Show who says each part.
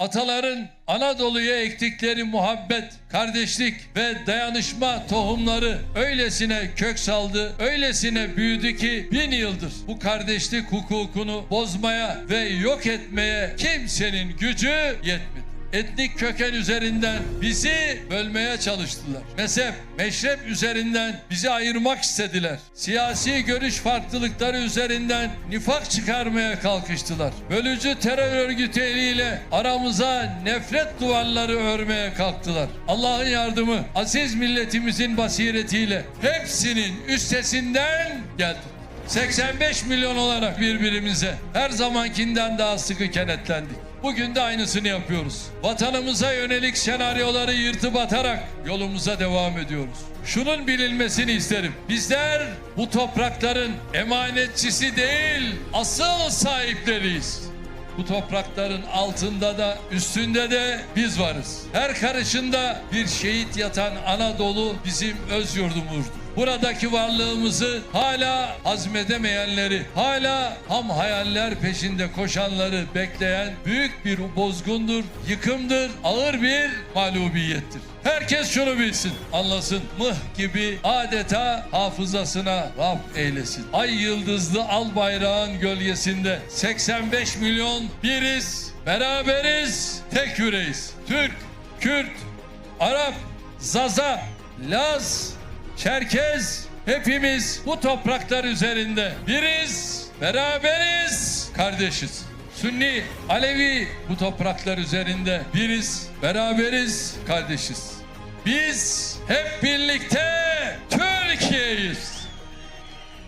Speaker 1: Ataların Anadolu'ya ektikleri muhabbet, kardeşlik ve dayanışma tohumları öylesine kök saldı, öylesine büyüdü ki bin yıldır bu kardeşlik hukukunu bozmaya ve yok etmeye kimsenin gücü yetmedi etnik köken üzerinden bizi bölmeye çalıştılar. Mezhep, meşrep üzerinden bizi ayırmak istediler. Siyasi görüş farklılıkları üzerinden nifak çıkarmaya kalkıştılar. Bölücü terör örgütü eliyle aramıza nefret duvarları örmeye kalktılar. Allah'ın yardımı aziz milletimizin basiretiyle hepsinin üstesinden geldik. 85 milyon olarak birbirimize her zamankinden daha sıkı kenetlendik. Bugün de aynısını yapıyoruz. Vatanımıza yönelik senaryoları yırtıp atarak yolumuza devam ediyoruz. Şunun bilinmesini isterim. Bizler bu toprakların emanetçisi değil, asıl sahipleriyiz. Bu toprakların altında da üstünde de biz varız. Her karışında bir şehit yatan Anadolu bizim öz yurdumuzdur. Buradaki varlığımızı hala hazmedemeyenleri, hala ham hayaller peşinde koşanları bekleyen büyük bir bozgundur, yıkımdır, ağır bir mağlubiyettir. Herkes şunu bilsin, anlasın. Mıh gibi adeta hafızasına raf eylesin. Ay yıldızlı al bayrağın gölgesinde 85 milyon biriz, beraberiz, tek yüreğiz. Türk, Kürt, Arap, Zaza, Laz, Çerkez hepimiz bu topraklar üzerinde biriz, beraberiz, kardeşiz. Sünni, Alevi bu topraklar üzerinde biriz, beraberiz, kardeşiz. Biz hep birlikte Türkiye'yiz.